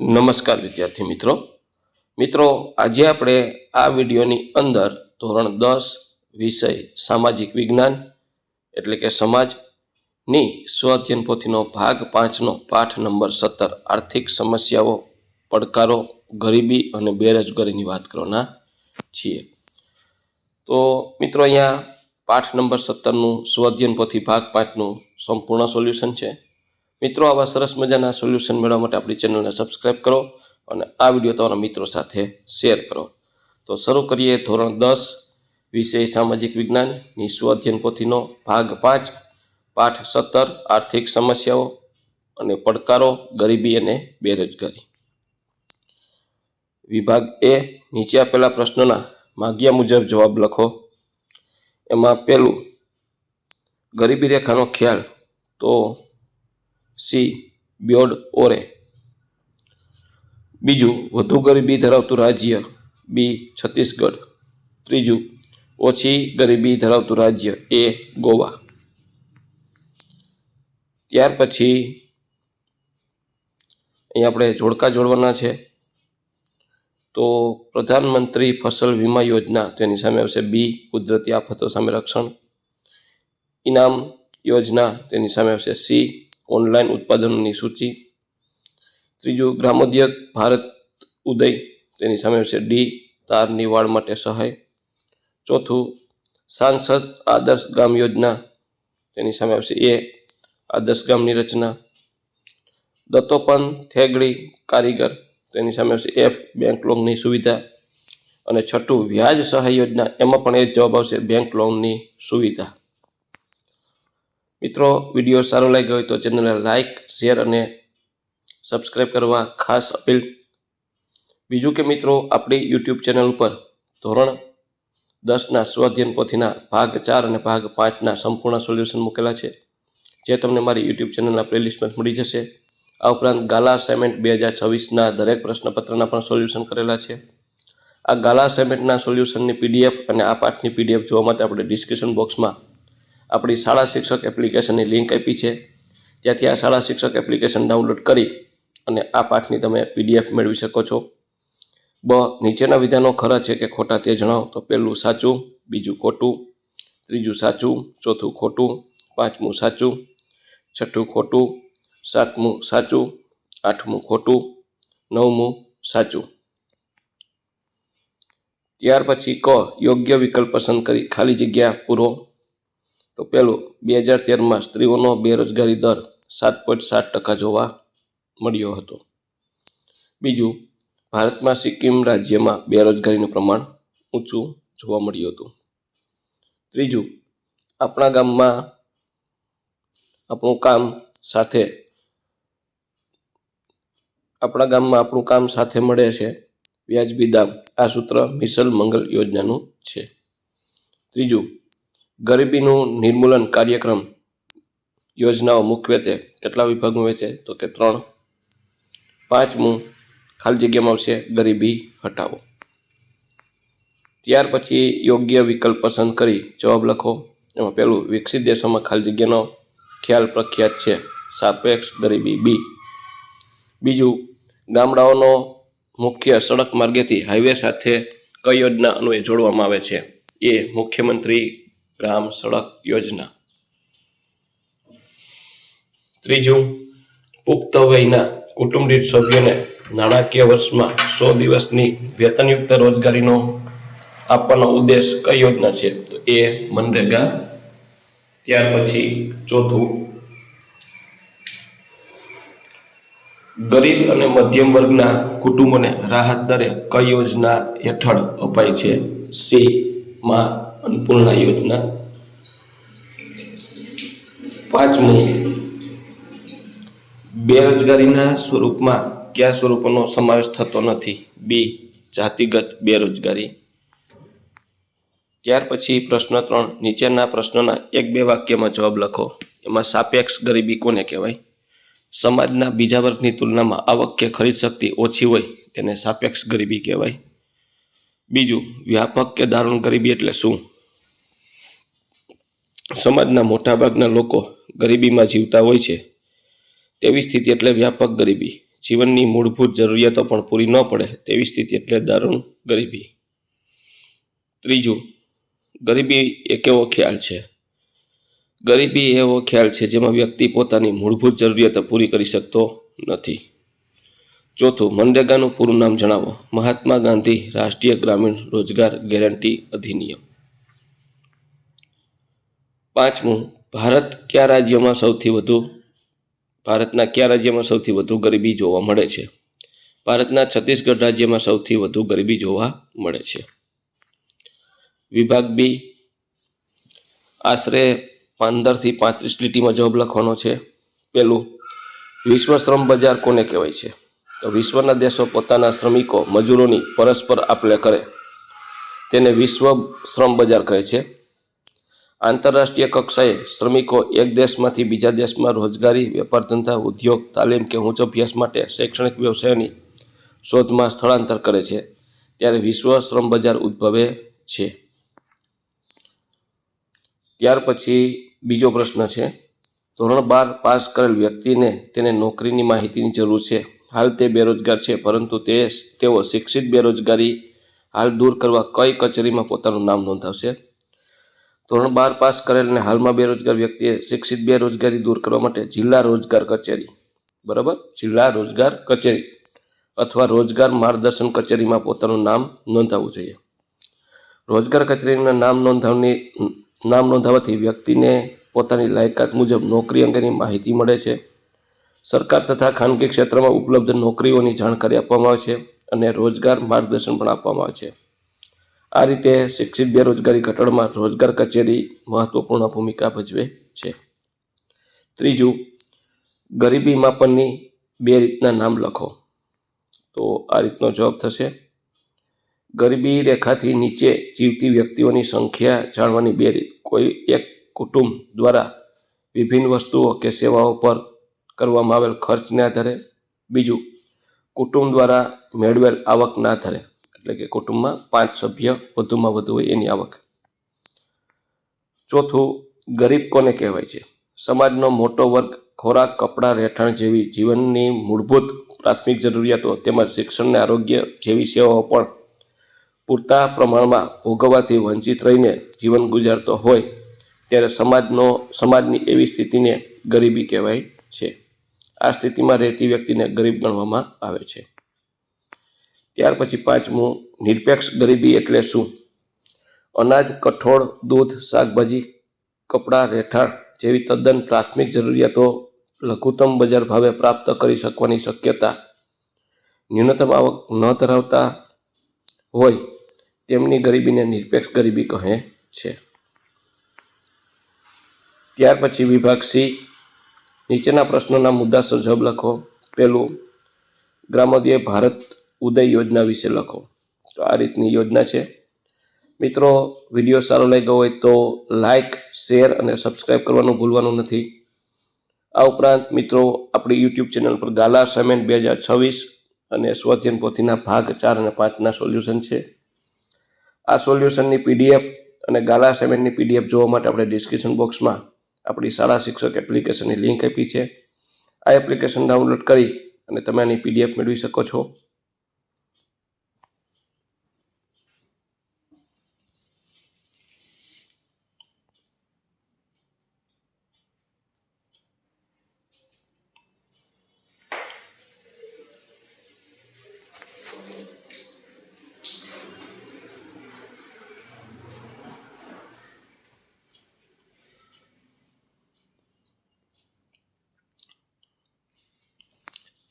નમસ્કાર વિદ્યાર્થી મિત્રો. મિત્રો, આજે આપણે આ વિડીયોની અંદર ધોરણ દસ વિષય સામાજિક વિજ્ઞાન, એટલે કે સમાજની સ્વઅધ્યયન પોથીનો ભાગ પાંચનો પાઠ નંબર સત્તર, આર્થિક સમસ્યાઓ, પડકારો, ગરીબી અને બેરોજગારીની વાત કરવાના છીએ. તો મિત્રો, અહીંયા પાઠ નંબર સત્તરનું સ્વઅધ્યયન પોથી ભાગ પાંચનું સંપૂર્ણ સોલ્યુશન છે. મિત્રો, આવા સરસ મજાના સોલ્યુશન મેળવવા માટે આપણી ચેનલને સબસ્ક્રાઈબ કરો અને આ વીડિયો તમારા મિત્રો સાથે શેર કરો. તો શરૂ કરીએ ધોરણ દસ, વિષય સામાજિક વિજ્ઞાનની સ્વ અધ્યયન પોથીનો ભાગ પાંચ, પાઠ સત્તર, આર્થિક સમસ્યાઓ અને પડકારો, ગરીબી અને બેરોજગારી. વિભાગ એ, નીચે આપેલા પ્રશ્નોના માગ્યા મુજબ જવાબ લખો. એમાં પહેલું ગરીબી રેખાનો ખ્યાલ. તો સી બ્યોડ ઓરે. બીજું, વધુ ગરીબી ધરાવતું રાજ્ય બી છત્તીસગઢ. ત્રીજું, ઓછી ગરીબી ધરાવતું રાજ્ય એ ગોવા. ત્યાર પછી અહીં આપણે જોડકા જોડવાના છે. તો પ્રધાનમંત્રી ફસલ વીમા યોજના તેની સામે આવશે બી કુદરતી આફતો સામે રક્ષણ. ઇનામ યોજના તેની સામે આવશે સી ઓનલાઈન ઉત્પાદનોની સૂચિ. ત્રીજું, ગ્રામોદ્યોગ ભારત ઉદય, તેની સામે આવશે ડી તારની વાળ માટે સહાય. ચોથું, સાંસદ આદર્શ ગામ યોજના, તેની સામે આવશે એ, આદર્શ ગામની રચના. દત્તોપન થેગડી કારીગર, તેની સામે આવશે એફ, બેંક લોનની સુવિધા. અને છઠ્ઠું, વ્યાજ સહાય યોજના, એમાં પણ એ જવાબ આવશે, બેંક લોનની સુવિધા. મિત્રો, વીડિયો સારો લાગ્યો હોય તો ચેનલને લાઇક શેર અને સબસ્ક્રાઈબ કરવા ખાસ અપીલ. બીજું કે મિત્રો, આપણી યુટ્યુબ ચેનલ ઉપર ધોરણ દસના સ્વાધ્યન પોથીના ભાગ ચાર અને ભાગ પાંચના સંપૂર્ણ સોલ્યુશન મૂકેલા છે, જે તમને મારી યુટ્યુબ ચેનલના પ્લેલિસ્ટમાં મળી જશે. આ ઉપરાંત ગાલા સેમેન્ટ બે હજાર છવ્વીસના દરેક પ્રશ્નપત્રના પણ સોલ્યુશન કરેલા છે. આ ગાલા સેમેન્ટના સોલ્યુશનની પીડીએફ અને આ પાઠની પીડીએફ જોવા માટે આપણે ડિસ્ક્રિપ્શન બોક્સમાં આપણી શાળા શિક્ષક એપ્લિકેશનની લિંક આપી છે. ત્યાંથી આ શાળા શિક્ષક એપ્લિકેશન ડાઉનલોડ કરી અને આ પાઠની તમે પીડીએફ મેળવી શકો છો. બ, નીચેના વિધાનો ખરા છે કે ખોટા તે જણાવો. તો પહેલું સાચું, બીજું ખોટું, ત્રીજું સાચું, ચોથું ખોટું, પાંચમું સાચું, છઠ્ઠું ખોટું, સાતમું સાચું, આઠમું ખોટું, નવમું સાચું. ત્યાર પછી ક, યોગ્ય વિકલ્પ પસંદ કરી, ખાલી જગ્યા પૂરો. તો પહેલું બે હજાર તેરમાં સ્ત્રીઓનો બેરોજગારી દર સાત પોઈન્ટ સાત ટકા જોવા મળ્યો હતો. બીજું, ભારતમાં સિક્કિમ રાજ્યમાં બેરોજગારીનું પ્રમાણ ઊંચું જોવા મળ્યું હતું. ત્રીજું, આપણા ગામમાં આપણું કામ સાથે આપણા ગામમાં આપણું કામ સાથે મળે છે વ્યાજબી દામ, આ સૂત્ર મિસલ મંગલ યોજનાનું છે. ત્રીજું ગરીબીનું નિર્મૂલન કાર્યક્રમ યોજનાઓ મુખ્યત્વે કેટલા વિભાગમાં વહેંચે તો કે ત્રણ. પાંચમું, ખાલી જગ્યામાં આવશે ગરીબી હટાવો. ત્યાર પછી યોગ્ય વિકલ્પ પસંદ કરી જવાબ લખો. એમાં પહેલું, વિકસિત દેશોમાં ખાલી જગ્યાનો ખ્યાલ પ્રખ્યાત છે. સાપેક્ષ ગરીબી બી. બીજું, ગામડાઓનો મુખ્ય સડક માર્ગેથી હાઈવે સાથે કઈ યોજના અન્વયે જોડવામાં આવે છે? એ મુખ્યમંત્રી ગ્રામ સડક યોજના. ત્રીજું, પુખ્ત વયના કુટુંબ સભ્યોને નાણાકીય વર્ષમાં સો દિવસની વેતનયુક્ત રોજગારીનો આપવાનો ઉદ્દેશ કઈ યોજના છે? તો એ મનરેગા. ત્યાર પછી ચોથું, ગરીબ અને મધ્યમ વર્ગના કુટુંબોને રાહત દરે કઈ યોજના હેઠળ અપાય છે? સી, માં અન્નપૂર્ણા યોજના પાંચમું બેરોજગારીના સ્વરૂપમાં કયા સ્વરૂપોનો સમાવેશ થતો નથી? બી, જાતિગત બેરોજગારી. ત્યાર પછી પ્રશ્ન ત્રણ, નીચેના પ્રશ્નોના એક બે વાક્યમાં જવાબ લખો. એમાં સાપેક્ષ ગરીબી કોને કહેવાય? સમાજના બીજા વર્ગની તુલનામાં આવક કે ખરીદ શક્તિ ઓછી હોય તેને સાપેક્ષ ગરીબી કહેવાય. બીજું, વ્યાપક કે દારૂણ ગરીબી એટલે શું? સમાજના મોટાભાગના લોકો ગરીબીમાં જીવતા હોય છે. તેવી સ્થિતિ એટલે વ્યાપક ગરીબી. જીવનની મૂળભૂત જરૂરિયાતો પણ પૂરી ન પડે તેવી સ્થિતિ એટલે દારૂણ ગરીબી. ત્રીજું, ગરીબી એક એવો ખ્યાલ છે. ગરીબી એવો ખ્યાલ છે જેમાં વ્યક્તિ પોતાની મૂળભૂત જરૂરિયાતો પૂરી કરી શકતો નથી. ચોથું, મનરેગાનું પૂરું નામ જણાવો. મહાત્મા ગાંધી રાષ્ટ્રીય ગ્રામીણ રોજગાર ગેરંટી અધિનિયમ. પાંચમું, ભારત કયા રાજ્યમાં સૌથી વધુ, ભારતના કયા રાજ્યમાં સૌથી વધુ ગરીબી જોવા મળે છે? ભારતના છત્તીસગઢ રાજ્યમાં સૌથી વધુ ગરીબી જોવા મળે છે. વિભાગ બી, આશરે પંદરથી પાંત્રીસ લીટીમાં જવાબ લખવાનો છે. પેલું, વિશ્વ શ્રમ બજાર કોને કહેવાય છે? તો વિશ્વના દેશો પોતાના શ્રમિકો, મજૂરોની પરસ્પર આપલે કરે. તેને વિશ્વ શ્રમ બજાર કહે છે. આંતરરાષ્ટ્રીય કક્ષાએ શ્રમિકો એક દેશમાંથી બીજા દેશમાં રોજગારી, વેપાર ધંધા, ઉદ્યોગ, તાલીમ કે ઉચ્ચ અભ્યાસ માટે શૈક્ષણિક વ્યવસાયની શોધમાં સ્થળાંતર કરે છે. ત્યારે વિશ્વ શ્રમ બજાર ઉદ્ભવે છે. ત્યાર પછી બીજો પ્રશ્ન છે. ધોરણ બાર પાસ કરેલ વ્યક્તિને તેને નોકરીની માહિતીની જરૂર છે. હાલ તે બેરોજગાર છે, પરંતુ તે તેઓ શિક્ષિત બેરોજગારી હાલ દૂર કરવા કઈ કચેરીમાં પોતાનું નામ નોંધાવશે? ધોરણ બાર પાસ કરેલ અને હાલમાં બેરોજગાર વ્યક્તિએ શિક્ષિત બેરોજગારી દૂર કરવા માટે જિલ્લા રોજગાર કચેરી. બરાબર? જિલ્લા રોજગાર કચેરી. અથવા રોજગાર માર્ગદર્શન કચેરીમાં પોતાનું નામ નોંધાવવું જોઈએ. રોજગાર કચેરીના નામ નોંધાવની, નામ નોંધાવવાથી વ્યક્તિને પોતાની લાયકાત મુજબ નોકરી અંગેની માહિતી મળે છે. સરકાર તથા ખાનગી ક્ષેત્રમાં ઉપલબ્ધ નોકરીઓની જાણકારી આપવામાં આવે છે અને રોજગાર માર્ગદર્શન પણ આપવામાં આવે છે. આ રીતે શિક્ષિત બેરોજગારી ઘટાડમાં રોજગાર કચેરી મહત્વપૂર્ણ ભૂમિકા ભજવે છે. ત્રીજું, ગરીબી માપનની બે રીતના નામ લખો. તો આ રીતનો જવાબ થશે. ગરીબી રેખાથી નીચે જીવતી વ્યક્તિઓની સંખ્યા જાણવાની બે રીત. કોઈ એક કુટુંબ દ્વારા વિભિન્ન વસ્તુઓ કે સેવાઓ પર કરવામાં આવેલ ખર્ચને આધારે બીજું, કુટુંબ દ્વારા મેળવેલ આવકના આધારે એટલે કે કુટુંબમાં પાંચ સભ્ય વધુમાં વધુ હોય એની આવક. ચોથું, ગરીબ કોને કહેવાય છે? સમાજનો મોટો વર્ગ ખોરાક, કપડાં, રહેઠાણ જેવી જીવનની મૂળભૂત પ્રાથમિક જરૂરિયાતો તેમજ શિક્ષણને આરોગ્ય જેવી સેવાઓ પણ પૂરતા પ્રમાણમાં ભોગવવાથી વંચિત રહીને જીવન ગુજારતો હોય, ત્યારે સમાજનો, સમાજની એવી સ્થિતિને ગરીબી કહેવાય છે. આ સ્થિતિમાં રહેતી વ્યક્તિને ગરીબ ગણવામાં આવે છે. ત્યાર પછી પાંચમું, નિરપેક્ષ ગરીબી એટલે શું? અનાજ, કઠોળ, દૂધ, શાકભાજી, કપડાં, રહેઠાણ જેવી તદ્દન પ્રાથમિક જરૂરિયાતો લઘુત્તમ બજાર ભાવે પ્રાપ્ત કરી શકવાની શક્યતા. ન્યૂનતમ આવક ન ધરાવતા હોય તેમની ગરીબીને નિરપેક્ષ ગરીબી કહે છે. ત્યાર પછી વિભાગ સી નીચેના પ્રશ્નોના મુદ્દાસર જવાબ લખો. પહેલું, ગ્રામોદય ભારત ઉદય યોજના વિશે લખો. તો આ રીતની યોજના છે. મિત્રો, વીડિયો સારો લાગ્યો હોય તો લાઇક શેર અને સબસ્ક્રાઈબ કરવાનું ભૂલવાનું નથી. આ ઉપરાંત મિત્રો, આપણી યુટ્યુબ ચેનલ પર ગાલા અસાઇનમેન્ટ બે હજાર છવ્વીસ અને સ્વધ્યન પોથીના ભાગ ચાર અને પાંચના સોલ્યુશન છે. આ સોલ્યુશનની પીડીએફ અને ગાલા સેમેન્ટની પીડીએફ જોવા માટે આપણે ડિસ્ક્રિપ્શન બોક્સમાં આપણી શાળા શિક્ષક એપ્લિકેશનની લિંક આપી છે. આ એપ્લિકેશન ડાઉનલોડ કરી અને તમે આની પીડીએફ મેળવી શકો છો.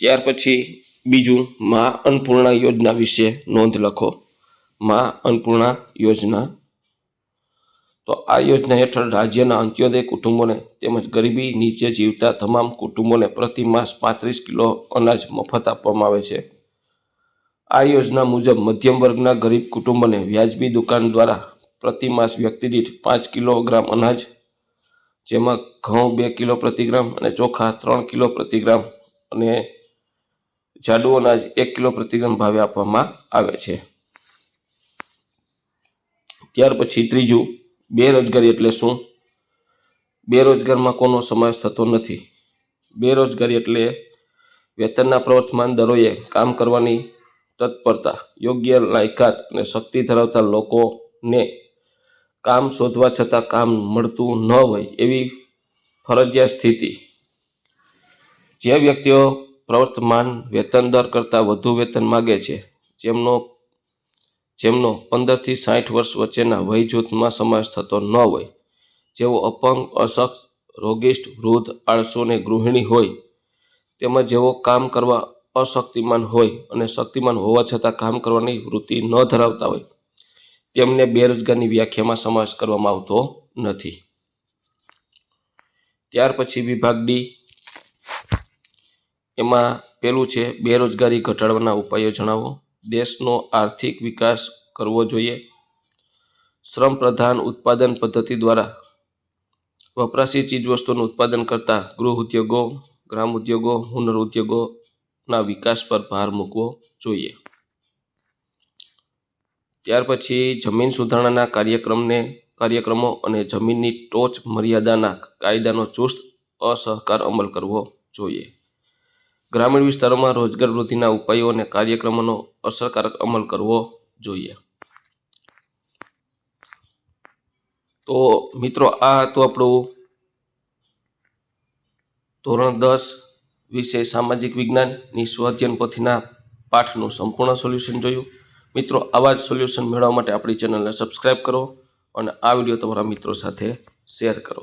ત્યાર પછી બીજું મા અન્નપૂર્ણા યોજના વિશે નોંધ લખો. મા અન્નપૂર્ણા યોજના. તો આ યોજના હેઠળ રાજ્યના અંત્યોદય કુટુંબોને તેમજ ગરીબી નીચે જીવતા તમામ કુટુંબોને પ્રતિ માસ પાંત્રીસ કિલો અનાજ મફત આપવામાં આવે છે. આ યોજના મુજબ મધ્યમ વર્ગના ગરીબ કુટુંબોને વ્યાજબી દુકાન દ્વારા પ્રતિ માસ વ્યક્તિ પાંચ કિલોગ્રામ અનાજ, જેમાં ઘઉં બે કિલો પ્રતિગ્રામ અને ચોખા ત્રણ કિલો પ્રતિગ્રામ અને જાડું અનાજ એક કિલો પ્રતિગ્રામ ભાવે આપવામાં આવે છે. ત્યાર પછી ત્રીજું, બેરોજગારી એટલે શું? બેરોજગારમાં કોનો સમાવેશ થતો નથી. બેરોજગારી એટલે વેતનના પ્રવર્તમાન દરોએ કામ કરવાની તત્પરતા, યોગ્ય લાયકાત અને શક્તિ ધરાવતા લોકોને કામ શોધવા છતાં કામ મળતું ન હોય એવી ફરજિયાત સ્થિતિ. જે વ્યક્તિઓ પ્રવર્તમાન વેતન દર કરતાં વધુ વેતન માગે છે. જેમનો જેમનો પંદરથી સાઠ વર્ષ વચ્ચેના વય જૂથમાં સમાવેશ થતો ન હોય, જેઓ અપંગ અશક્ત રોગિષ્ટ, વૃદ્ધ, આળસુ અને ગૃહિણી હોય, તેમજ જેઓ કામ કરવા અશક્તિમાન હોય અને શક્તિમાન હોવા છતાં કામ કરવાની વૃત્તિ ન ધરાવતા હોય, તેમને બેરોજગારની વ્યાખ્યામાં સમાવેશ કરવામાં આવતો નથી. ત્યાર પછી વિભાગ ડી એમાં પેલું છે બેરોજગારી ઘટાડવાના ઉપાયો જણાવો. દેશનો આર્થિક વિકાસ કરવો જોઈએ. શ્રમ પ્રધાન ઉત્પાદન પદ્ધતિ દ્વારા વપરાશી ચીજવસ્તુઓનું ઉત્પાદન કરતા ગૃહ ઉદ્યોગો, ગ્રામ ઉદ્યોગો, હુનર ઉદ્યોગોના વિકાસ પર ભાર મૂકવો જોઈએ. ત્યાર પછી જમીન સુધારણાના કાર્યક્રમને, કાર્યક્રમો અને જમીનની ટોચ મર્યાદાના કાયદાનો ચુસ્ત અસહકાર અમલ કરવો જોઈએ. ગ્રામીણ વિસ્તારોમાં રોજગાર વૃદ્ધિના ઉપાયો અને કાર્યક્રમોનો અસરકારક અમલ કરવો જોઈએ. તો મિત્રો, આ હતું આપણું ધોરણ દસ વિષય સામાજિક વિજ્ઞાનની સ્વઅધ્યયન પોથીના પાઠનું સંપૂર્ણ સોલ્યુશન જોયું. મિત્રો, આવા જ સોલ્યુશન મેળવવા માટે આપણી ચેનલને સબસ્ક્રાઈબ કરો અને આ વીડિયો તમારા મિત્રો સાથે શેર કરો.